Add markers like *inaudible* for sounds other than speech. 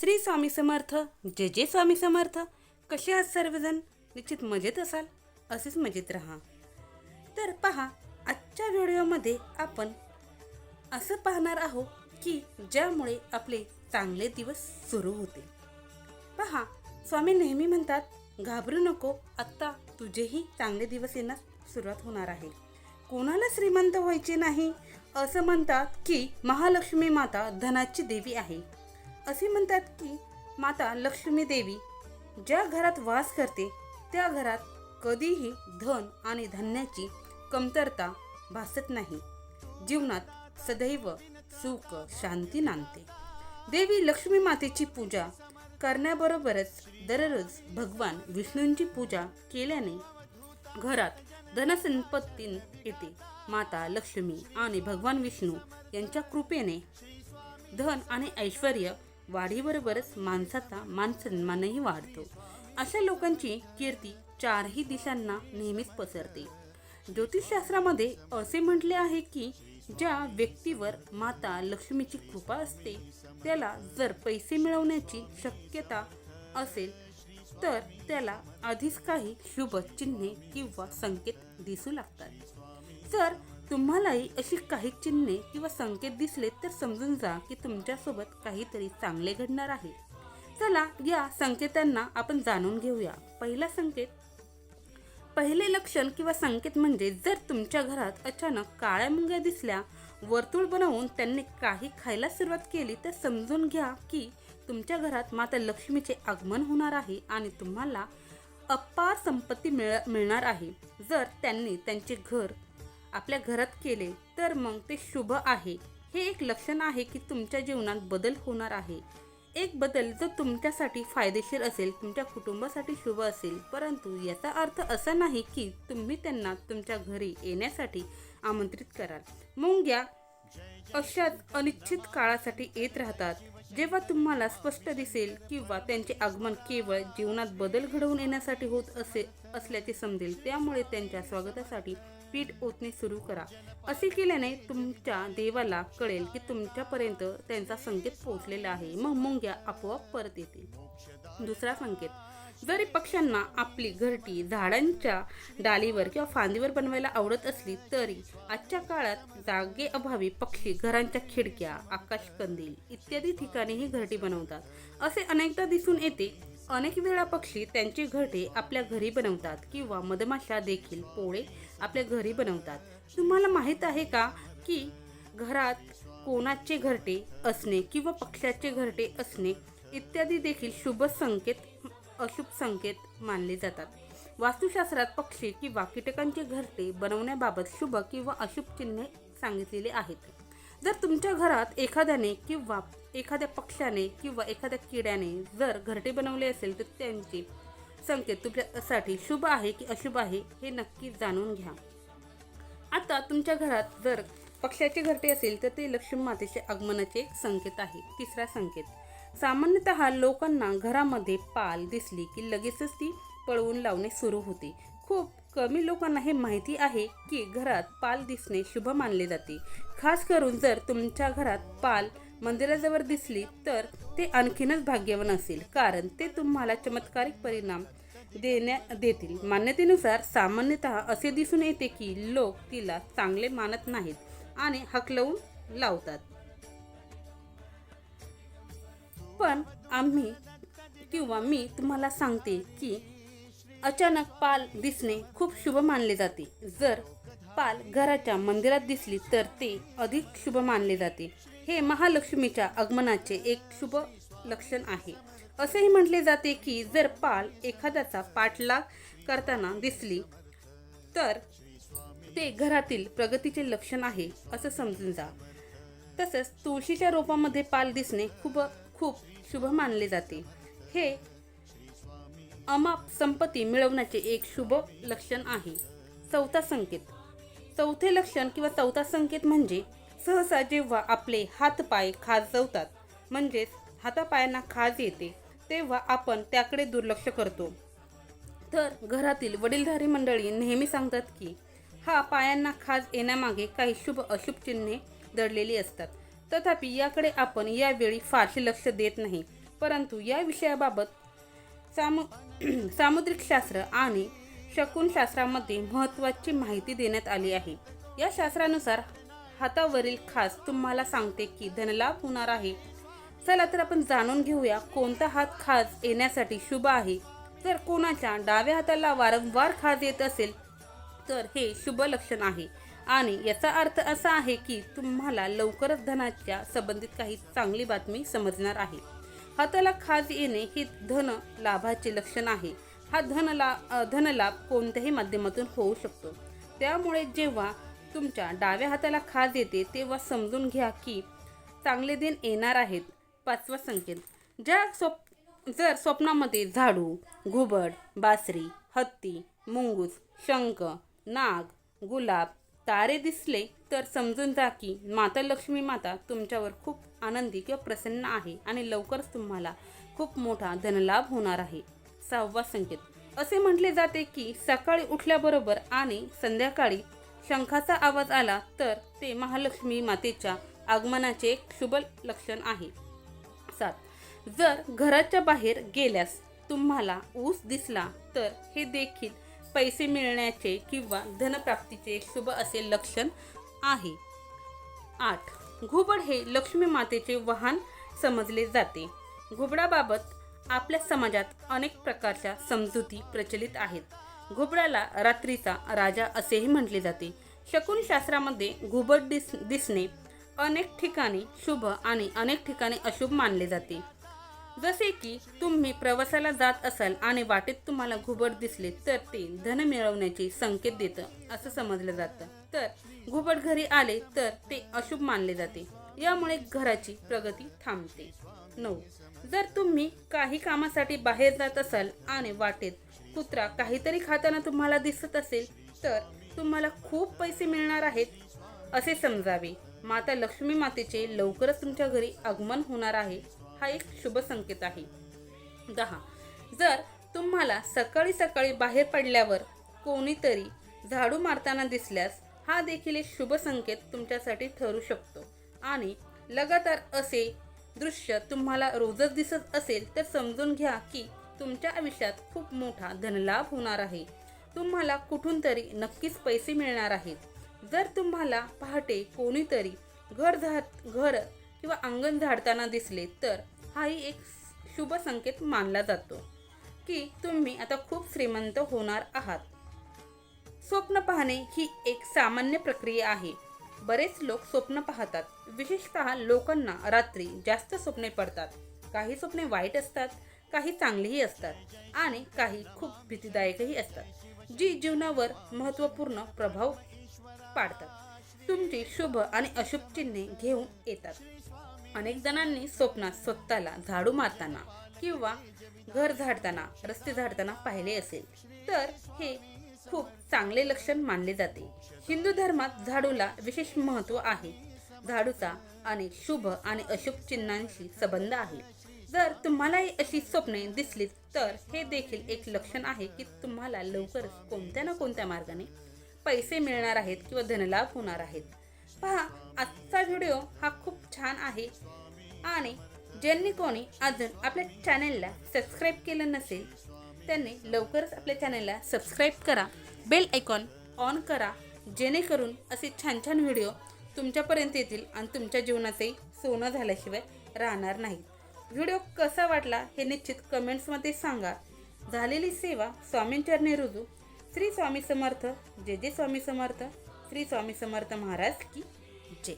श्री स्वामी समर्थ जय जे स्वामी समर्थ. कसे आहात सर्वजण? निश्चित मजेत असाल? असेच मजेत राहा. तर पहा आजच्या व्हिडिओमध्ये आपण असं पाहणार आहोत की ज्यामुळे आपले चांगले दिवस सुरू होते. पहा स्वामी नेहमी म्हणतात घाबरू नको आत्ता तुझेही चांगले दिवस येण्यास सुरुवात होणार आहे. कोणाला श्रीमंत व्हायचे नाही? असं म्हणतात की महालक्ष्मी माता धनाची देवी आहे. असे म्हणतात की माता लक्ष्मी देवी ज्या घरात वास करते त्या घरात कधीही धन आणि धान्याची कमतरता भासत नाही. जीवनात सदैव सुख शांती नांदते. देवी लक्ष्मी मातेची पूजा करण्याबरोबरच दररोज भगवान विष्णूंची पूजा केल्याने घरात धनसंपत्ती येते. माता लक्ष्मी आणि भगवान विष्णू यांच्या कृपेने धन आणि ऐश्वर वाढीबरोबरच माणसाचा मानसन्मानही वाढतो. अशा लोकांची कीर्ती चारही दिशांना नेहमीच पसरते. ज्योतिषशास्त्रामध्ये असे म्हटले आहे की ज्या व्यक्तीवर माता लक्ष्मीची कृपा असते त्याला जर पैसे मिळवण्याची शक्यता असेल तर त्याला आधीच काही शुभ चिन्हे किंवा संकेत दिसू लागतात. जर तुम्हालाही अशी काही चिन्हे किंवा संकेत दिसले तर समजून जा की तुमच्यासोबत काहीतरी चांगले घडणार आहे. चला या संकेतांना आपण जाणून घेऊया. पहिला संकेत. पहिले लक्षण किंवा संकेत म्हणजे जर तुमच्या घरात अचानक काळ्या मुंग्या दिसल्या वर्तुळ बनवून त्यांनी काही खायला सुरुवात केली तर समजून घ्या की तुमच्या घरात माता लक्ष्मीचे आगमन होणार आहे आणि तुम्हाला अपार संपत्ती मिळ मिळणार आहे. जर त्यांनी त्यांचे घर आपल्या घरात केले तर मग ते शुभ आहे. हे एक लक्षण आहे की तुमच्या जीवनात बदल होणार आहे. एक बदल जो तुमच्यासाठी फायदेशीर असेल तुमच्या कुटुंबासाठी शुभ असेल परंतु याचा अर्थ असा नाही की तुम्ही त्यांना तुमच्या घरी येण्यासाठी आमंत्रित कराल. मुंग्या अशाच अनिश्चित काळासाठी येत राहतात. जेव्हा तुम्हाला स्पष्ट दिसेल किंवा त्यांचे आगमन केवळ जीवनात बदल घडवून येण्यासाठी होत असे असल्याचे समजेल त्यामुळे त्यांच्या स्वागतासाठी पीठ ओतणे सुरू करा. असे केल्याने तुमच्या देवाला कळेल की तुमच्यापर्यंत त्यांचा संकेत पोहोचलेला आहे. मग मुंग्या आपोआप परत येतील. दुसरा संकेत. जरी पक्ष्यांना आपली घरटी झाडांच्या डालीवर किंवा फांदीवर बनवायला आवडत असली तरी आजच्या काळात जागेअभावी पक्षी घरांच्या खिडक्या आकाशकंदील इत्यादी ठिकाणीही घरटी बनवतात. असे अनेकदा दिसून येते अनेक वेळा पक्षी त्यांची घरटे आपल्या घरी बनवतात किंवा मधमाशा देखील पोळे आपल्या घरी बनवतात. तुम्हाला माहीत आहे का की घरात कोणाचे घरटे असणे किंवा पक्ष्याचे घरटे असणे इत्यादी देखील शुभ संकेत अशुभ संकेत मानले जातात. वास्तुशास्त्रात पक्षी किंवा कीटकांचे घरटे बनवण्याबाबत शुभ किंवा अशुभ चिन्हे सांगितलेले आहेत. जर तुमच्या घरात एखाद्याने किंवा एखाद्या पक्ष्याने किंवा एखाद्या किड्याने जर घरटे बनवले असेल तर त्यांचे संकेत तुमच्यासाठी शुभ आहे की अशुभ आहे हे नक्की जाणून घ्या. आता तुमच्या घरात जर पक्षाचे घरटे असेल तर ते लक्ष्मी मातेचे आगमनाचे एक संकेत आहे. तिसरा संकेत. सामान्यतः लोकांना घरामध्ये पाल दिसली की लगेचच ती पळवून लावणे सुरू होते. खूप कमी लोकांना हे माहिती आहे की घरात पाल दिसणे शुभ मानले जाते. खास करून जर तुमच्या घरात पाल मंदिराजवळ दिसली तर ते आणखीनच भाग्यवान असेल कारण ते तुम्हाला चमत्कारिक परिणाम देण्या देतील. मान्यतेनुसार सामान्यतः असे दिसून येते की लोक तिला चांगले मानत नाहीत आणि हकलवून लावतात. पण आम्ही किंवा मी तुम्हाला सांगते की अचानक पाल दिसणे खूप शुभ मानले जाते. जर पाल घराच्या मंदिरात दिसली तर ते अधिक शुभ मानले जाते. हे महालक्ष्मीच्या आगमनाचे एक शुभ लक्षण आहे. असेही म्हटले जाते की जर पाल एखाद्याचा पाठलाग करताना दिसली तर ते घरातील प्रगतीचे लक्षण आहे असं समजून जा. तसंच तुळशीच्या रोपामध्ये पाल दिसणे खूप खूप शुभ मानले जाते. हे अमाप संपत्ती मिळवण्याचे एक शुभ लक्षण आहे. चौथा संकेत. चौथे लक्षण किंवा चौथा संकेत म्हणजे सहसा जेव्हा आपले हातपाय खाजवतात. म्हणजेच हातापायांना खाज येते. तेव्हा आपण त्याकडे दुर्लक्ष करतो. तर घरातील वडीलधारी मंडळी नेहमी सांगतात की हा पायांना खाज येण्यामागे काही शुभ अशुभ चिन्हे दडलेली असतात. तथापि याकडे आपण यावेळी फारसे लक्ष देत नाही. परंतु या विषयाबाबत सामु *clears throat* सामुद्रिक शास्त्र आणि शकुनशास्त्रामध्ये महत्त्वाची माहिती देण्यात आली आहे. या शास्त्रानुसार हातावरील खास तुम्हाला सांगते की धनलाभ होणार आहे. चला तर आपण जाणून घेऊया कोणता हात खाज येण्यासाठी शुभ आहे. जर कोणाच्या डाव्या हाताला वारंवार खाज येत असेल तर हे शुभ लक्षण आहे. आणि याचा अर्थ असा आहे की तुम्हाला लवकरच धनाच्या संबंधित काही चांगली बातमी समजणार आहे. हाताला खाज येणे हे धन लाभाचे लक्षण आहे. हा धनला धनलाभ कोणत्याही माध्यमातून होऊ शकतो. त्यामुळे जेव्हा तुमच्या डाव्या हाताला खाज येते तेव्हा समजून घ्या की चांगले दिन येणार आहेत. पाचवा संकेत. ज्या स्वप जर स्वप्नामध्ये झाडू घुबड बासरी हत्ती मुंगूस शंख नाग गुलाब तारे दिसले तर समजून जा की माता लक्ष्मी माता तुमच्यावर खूप आनंदी किंवा प्रसन्न आहे आणि लवकरच तुम्हाला खूप मोठा धनलाभ होणार आहे. सहावा संकेत. असे म्हटले जाते की सकाळी उठल्याबरोबर आणि संध्याकाळी शंखाचा आवाज आला तर ते महालक्ष्मी मातेच्या आगमनाचे एक शुभ लक्षण आहे. सात. जर घराच्या बाहेर गेल्यास तुम्हाला ऊस दिसला तर हे देखील पैसे मिळण्याचे किंवा धनप्राप्तीचे एक शुभ असे लक्षण आहे. आठ. घुबड हे लक्ष्मी मातेचे वाहन समजले जाते. घुबडाबाबत आपल्या समाजात अनेक प्रकारच्या समजुती प्रचलित आहेत. घुबडाला रात्रीचा राजा असेही म्हटले जाते. शकुनशास्त्रामध्ये घुबड दिस दिसणे अनेक ठिकाणी शुभ आणि अनेक ठिकाणी अशुभ मानले जाते. जसे की तुम्ही प्रवासाला जात असाल आणि वाटेत तुम्हाला घुबड दिसले तर ते धन मिळवण्याचे संकेत देतं असं समजलं जातं. तर घुबड घरी आले तर ते अशुभ मानले जाते. यामुळे घराची प्रगती थांबते. नऊ. जर तुम्ही काही कामासाठी बाहेर जात असाल आणि वाटेत कुत्रा काहीतरी खाताना तुम्हाला दिसत असेल तर तुम्हाला खूप पैसे मिळणार आहेत असे समजावे. माता लक्ष्मी मातेचे लवकरच तुमच्या घरी आगमन होणार आहे हा एक शुभ संकेत आहे. दहा. जर तुम्हाला सकाळी सकाळी बाहेर पडल्यावर कोणीतरी झाडू मारताना दिसल्यास हा देखील एक शुभ संकेत तुमच्यासाठी ठरू शकतो. आणि लगातार असे दृश्य तुम्हाला रोजच दिसत असेल तर समजून घ्या की तुमच्या आयुष्यात खूप मोठा धनलाभ होणार आहे. तुम्हाला कुठून तरी नक्कीच पैसे मिळणार आहेत. जर तुम्हाला पहाटे कोणीतरी घर झाड घर किंवा अंगण झाडताना दिसले तर हाही एक शुभ संकेत मानला जातो की तुम्ही आता खूप श्रीमंत होणार आहात. स्वप्न पाहणे ही एक सामान्य प्रक्रिया आहे. बरेच लोक स्वप्न पाहतात. विशेषतः लोकांना रात्री जास्त स्वप्ने पडतात. काही स्वप्ने वाईट असतात काही चांगलीही असतात आणि काही खूप भीतीदायकही असतात जी जीवनावर महत्त्वपूर्ण प्रभाव पाडतात. तुमची शुभ आणि अशुभ चिन्हे घेऊन येतात. अनेक जणांनी स्वप्नात स्वतःला झाडू मारताना किंवा घर झाडताना रस्ते झाडताना पाहिले असेल. तर हे खूप चांगले लक्षण मानले जाते. हिंदू धर्मात झाडूला विशेष महत्त्व आहे. झाडूचा आणि शुभ आणि अशुभ चिन्हांशी संबंध आहे. जर तुम्हालाही अशी स्वप्ने दिसली तर हे देखील एक लक्षण आहे की तुम्हाला लवकरच कोणत्या ना कोणत्या मार्गाने पैसे मिळणार आहेत किंवा धनलाभ होणार आहेत. पहा आजचा व्हिडिओ हा खूप छान आहे आणि ज्यांनी कोणी अजून आपल्या चॅनेलला सबस्क्राईब केलं नसेल त्यांनी लवकरच आपल्या चॅनलला सबस्क्राईब करा बेल आयकॉन ऑन करा जेणेकरून असे छान छान व्हिडिओ तुमच्यापर्यंत येतील आणि तुमच्या जीवनाचे सोनं झाल्याशिवाय राहणार नाही व्हिडिओ कसा वाटला हे निश्चित कमेंट्समध्ये सांगा. झालेली सेवा स्वामींचरणी रुजू. श्री स्वामी समर्थ. जे जे स्वामी समर्थ. श्री स्वामी समर्थ महाराज की जय.